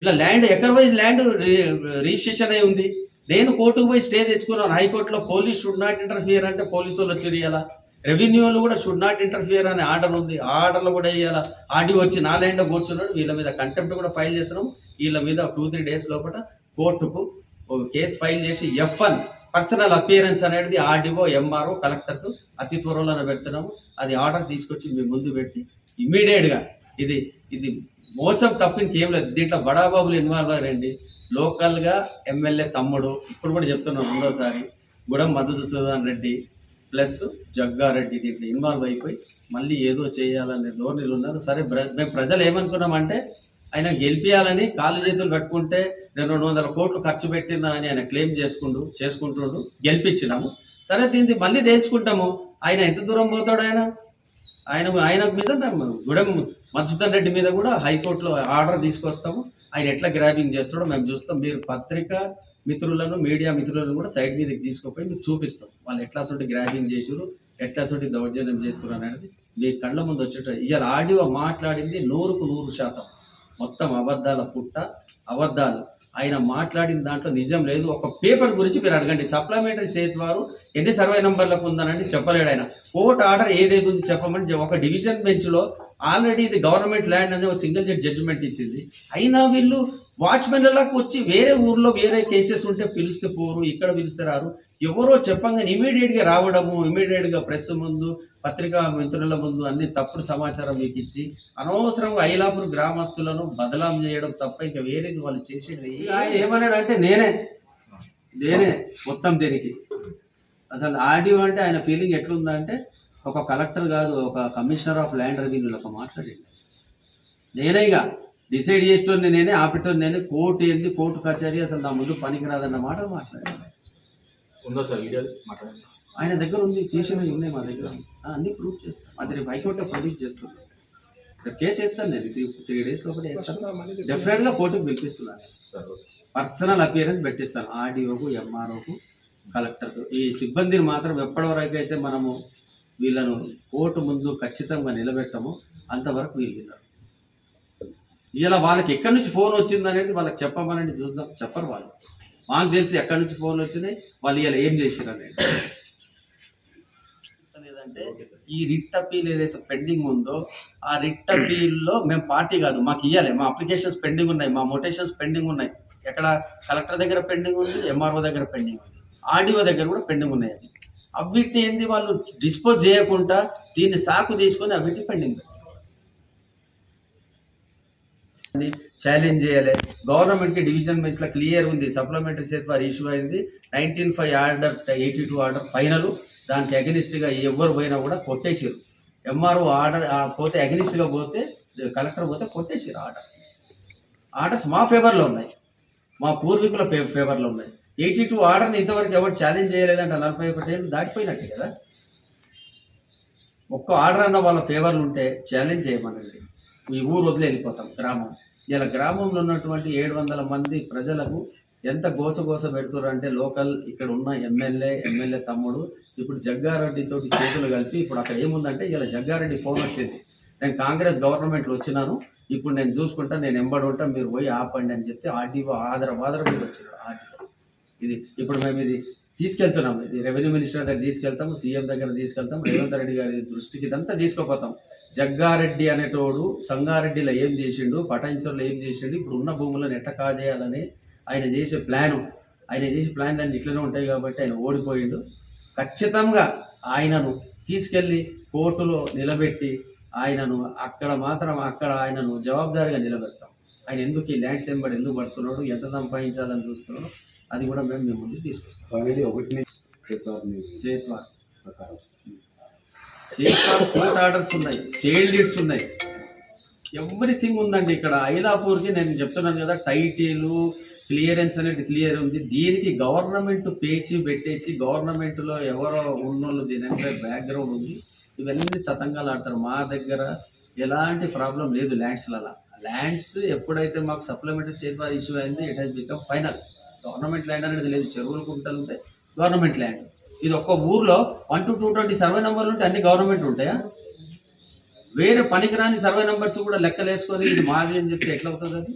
ఇట్లా land acre wise land registration అయి ఉంది. నేను కోర్టుకు పోయి స్టే తెచ్చుకున్నాను. హైకోర్టులో పోలీస్ షుడ్ నాట్ ఇంటర్ఫియర్ అంటే పోలీసు వాళ్ళు వచ్చి ఇవ్వాలా రెవెన్యూలు కూడా షుడ్ నాట్ ఇంటర్ఫియర్ అనే ఆర్డర్ ఉంది. ఆ ఆర్డర్లో కూడా ఇవ్వాలా ఆడియో వచ్చి నా ల్యాండ్ కూర్చున్నాడు. వీళ్ళ మీద కంటెంప్ట్ కూడా ఫైల్ చేస్తున్నాం. వీళ్ళ మీద టూ త్రీ డేస్ లోపల కోర్టుకు కేసు ఫైల్ చేసి ఎఫ్ వన్ పర్సనల్ అపియరెన్స్ అనేది ఆర్డీఓ ఎంఆర్ఓ కలెక్టర్కు అతి త్వరలోనే పెడుతున్నాము. అది ఆర్డర్ తీసుకొచ్చి మీ ముందు పెట్టి immediate ఇది ఇది మోసం తప్ప ఇంకేం లేదు. దీంట్లో బడాబాబులు ఇన్వాల్వ్ అయ్యారండి. లోకల్గా ఎమ్మెల్యే తమ్ముడు ఇప్పుడు కూడా చెప్తున్నాను రెండోసారి గుడం మధుసూదన్ రెడ్డి ప్లస్ జగ్గారెడ్డి దీంట్లో ఇన్వాల్వ్ అయిపోయి మళ్ళీ ఏదో చేయాలనే ధోరణిలు ఉన్నారు. సరే మేము ప్రజలు ఏమనుకున్నామంటే ఆయన గెలిపించాలని కాలు చేతులు కట్టుకుంటే నేను రెండు వందల కోట్లు ఖర్చు పెట్టినా అని ఆయన క్లెయిమ్ చేసుకుంటూ చేసుకుంటుండు గెలిపించినాము. సరే దీన్ని మళ్ళీ తేల్చుకుంటాము ఆయన ఎంత దూరం పోతాడు ఆయన? ఆయన ఆయన మీద మేము గుడెం మధుసూదన్ రెడ్డి మీద కూడా హైకోర్టులో ఆర్డర్ తీసుకొస్తాము. ఆయన ఎట్లా గ్రాబింగ్ చేస్తాడో మేము చూస్తాం. మీరు పత్రిక మిత్రులను మీడియా మిత్రులను కూడా సైడ్ మీదకి తీసుకుపోయి మీకు చూపిస్తాం. వాళ్ళు ఎట్లా సొంటి గ్రాబింగ్ చేసారు ఎట్లా సొంటి దౌర్జన్యం చేస్తున్నారు అనేది మీ కళ్ళ ముందు వచ్చేట ఇవాళ ఆడియో మాట్లాడింది నూరుకు నూరు శాతం. మొత్తం అబద్ధాల పుట్ట అబద్ధాలు. ఆయన మాట్లాడిన దాంట్లో నిజం లేదు. ఒక పేపర్ గురించి మీరు అడగండి. సప్లిమెంటరీ సేత్ వారు ఎన్ని సర్వే నెంబర్లకు ఉందనండి చెప్పలేడు ఆయన. కోర్టు ఆర్డర్ ఏదైతే ఉంది చెప్పమని ఒక డివిజన్ బెంచ్లో ఆల్రెడీ ఇది గవర్నమెంట్ ల్యాండ్ అనేది ఒక సింగిల్ జడ్జ్ జడ్జిమెంట్ ఇచ్చింది. అయినా వీళ్ళు వాచ్మెన్లకు వచ్చి వేరే ఊర్లో వేరే కేసెస్ ఉంటే పిలిస్తే పోరు ఇక్కడ పిలిస్తే రారు. ఎవరో చెప్పంగా ఇమీడియట్గా రావడము ఇమీడియట్గా ప్రెస్ ముందు పత్రికా మిత్రుల ముందు అన్ని తప్పుడు సమాచారం మీకు ఇచ్చి అనవసరంగా ఐలాపూర్ గ్రామస్తులను బదలాం చేయడం తప్ప ఇంకా వేరేది వాళ్ళు చేసేది ఏమన్నాడు అంటే నేనే నేనే మొత్తం దీనికి. అసలు ఆడియో అంటే ఆయన ఫీలింగ్ ఎట్లుందంటే ఒక కలెక్టర్ కాదు ఒక కమిషనర్ ఆఫ్ ల్యాండ్ రెవెన్యూలో ఒక మాట్లాడింది నేనే ఇక డిసైడ్ చేసేటోని నేనే ఆపేటోని నేనే కోర్టు ఏంది కోర్టు కచేరీ అసలు నా ముందు పనికిరాదన్న మాట మాట్లాడాను ఉందా సార్ వీడియో మాట్లాడండి ఆయన దగ్గర ఉంది తీసినవి ఉన్నాయి మా దగ్గర. అన్ని ప్రూఫ్ చేస్తాను అది రేపు హైకోర్టులో ప్రొడ్యూస్ చేస్తున్నాను రేపు కేసు వేస్తాను నేను త్రీ త్రీ డేస్ లోపల వేస్తాను. డెఫినెట్గా కోర్టుకు పిలిపిస్తున్నాను. సార్ పర్సనల్ అపియరెన్స్ పెట్టిస్తాను. ఆర్డీఓకు ఎంఆర్ఓకు కలెక్టర్కు. ఈ సిబ్బందిని మాత్రం ఎప్పటివరకు అయితే మనము వీళ్ళను కోర్టు ముందు ఖచ్చితంగా నిలబెట్టము. అంతవరకు వీళ్ళు విన్నారు. ఇలా వాళ్ళకి ఎక్కడి నుంచి ఫోన్ వచ్చింది అనేది వాళ్ళకి చెప్పమనండి చూద్దాం. చెప్పరు వాళ్ళు. మాకు తెలిసి ఎక్కడి నుంచి ఫోన్ వచ్చినాయి వాళ్ళు ఇలా ఏం చేసారు అనేది. లేదంటే ఈ రిట్ అపీల్ ఏదైతే పెండింగ్ ఉందో ఆ రిట్ అపీల్లో మేము పార్టీ కాదు మాకు ఇవ్వాలి మా అప్లికేషన్స్ పెండింగ్ ఉన్నాయి మా మొటేషన్స్ పెండింగ్ ఉన్నాయి. ఎక్కడ కలెక్టర్ దగ్గర పెండింగ్ ఉంది ఎంఆర్ఓ దగ్గర పెండింగ్ ఉంది. ఆర్డీఓ దగ్గర కూడా పెండింగ్ ఉన్నాయి అది. అవిటిని ఏంది వాళ్ళు డిస్పోజ్ చేయకుండా దీన్ని సాకు తీసుకొని అవిటి పెండింగ్ ఛాలెంజ్ చేయాలి. గవర్నమెంట్కి డివిజన్ బెంచ్లో క్లియర్ ఉంది. సప్లిమెంటరీ సెట్ వారు ఇష్యూ అయింది. Nineteen five order eighty two order final దానికి అగెనిస్ట్గా ఎవరు పోయినా కూడా కొట్టేసారు ఎంఆర్ఓ ఆర్డర్ పోతే అగెనిస్ట్గా పోతే కలెక్టర్ పోతే కొట్టేసారు ఆర్డర్స్ ఆర్డర్స్ మా ఫేవర్లో ఉన్నాయి. మా పూర్వీకుల ఫే- ఫేవర్లో ఉన్నాయి. ఎయిటీ టూ ఆర్డర్ని ఇంతవరకు ఎవరు ఛాలెంజ్ చేయలేదంటే నలభై ఒకటి ఏళ్ళు దాటిపోయినట్టే కదా. ఒక్క ఆర్డర్ అన్న వాళ్ళ ఫేవర్లు ఉంటే ఛాలెంజ్ చేయమనండి. ఈ ఊరు వదిలి వెళ్ళిపోతాం గ్రామం. ఇలా గ్రామంలో ఉన్నటువంటి ఏడు వందల మంది ప్రజలకు ఎంత గోసగోస గోస పెడుతున్నారు అంటే లోకల్ ఇక్కడ ఉన్న ఎమ్మెల్యే ఎమ్మెల్యే తమ్ముడు ఇప్పుడు జగ్గారెడ్డితో చేతులు కలిపి ఇప్పుడు అక్కడ ఏముందంటే ఇలా జగ్గారెడ్డి ఫోన్ వచ్చింది. నేను కాంగ్రెస్ గవర్నమెంట్లో వచ్చినాను ఇప్పుడు నేను చూసుకుంటా నేను ఎంబడి ఉంటా మీరు పోయి ఆపండి అని చెప్తే ఆర్డీఓ ఆదర వాదర మీద వచ్చింది ఆర్డీఓ. ఇది ఇప్పుడు మేము ఇది తీసుకెళ్తున్నాం ఇది రెవెన్యూ మినిస్టర్ దగ్గర తీసుకెళ్తాము సీఎం దగ్గర తీసుకెళ్తాం రేవంత్ రెడ్డి గారి దృష్టికి ఇదంతా తీసుకుపోతాం. జగ్గారెడ్డి అనేటోడు సంగారెడ్డిలో ఏం చేసిండు పటాయించర్లో ఏం చేసిండు ఇప్పుడు ఉన్న భూములను ఎట్ట కాజేయాలని ఆయన చేసే ప్లాను. ఆయన చేసే ప్లాన్ దాన్ని ఇట్లనే ఉంటాయి కాబట్టి ఆయన ఓడిపోయిండు. ఖచ్చితంగా ఆయనను తీసుకెళ్ళి కోర్టులో నిలబెట్టి ఆయనను అక్కడ మాత్రం అక్కడ ఆయనను జవాబుదారిగా నిలబెడతాం. ఆయన ఎందుకు ఈ ల్యాండ్స్ ఎంబడి ఎందుకు పడుతున్నాడు ఎంత సంపాదించాలని చూస్తున్నాడు అది కూడా మేము మీ ముందుకు తీసుకొస్తాం. అనేది ఒకటి ప్రకారం. కోర్ట్ ఆర్డర్స్ ఉన్నాయి సేల్ డీడ్స్ ఉన్నాయి. ఎవ్రీథింగ్ ఉందండి ఇక్కడ. ఐలాపూర్కి నేను చెప్తున్నాను కదా టైటిలు క్లియరెన్స్ అనేది క్లియర్ ఉంది. దీనికి గవర్నమెంట్ పేచి పెట్టేసి గవర్నమెంట్లో ఎవరో ఉన్నోళ్ళు దీని బ్యాక్గ్రౌండ్ ఉంది. ఇవన్నీ తతంగాలు ఆడతారు. మా దగ్గర ఎలాంటి ప్రాబ్లం లేదు ల్యాండ్స్లలో. ల్యాండ్స్ ఎప్పుడైతే మాకు సప్లిమెంటరీ చేతి ఇష్యూ అయింది it has become final government land అనేది లేదు. చెరువులు గుంటలు ఉంటాయి గవర్నమెంట్ ల్యాండ్. ఇది ఒక్క ఊర్లో one to two twenty survey నెంబర్లు ఉంటే అన్ని గవర్నమెంట్ ఉంటాయా? వేరే పనికిరాని సర్వే నెంబర్స్ కూడా లెక్కలేసుకొని ఇది మాది అని చెప్తే ఎట్లవుతుంది అది?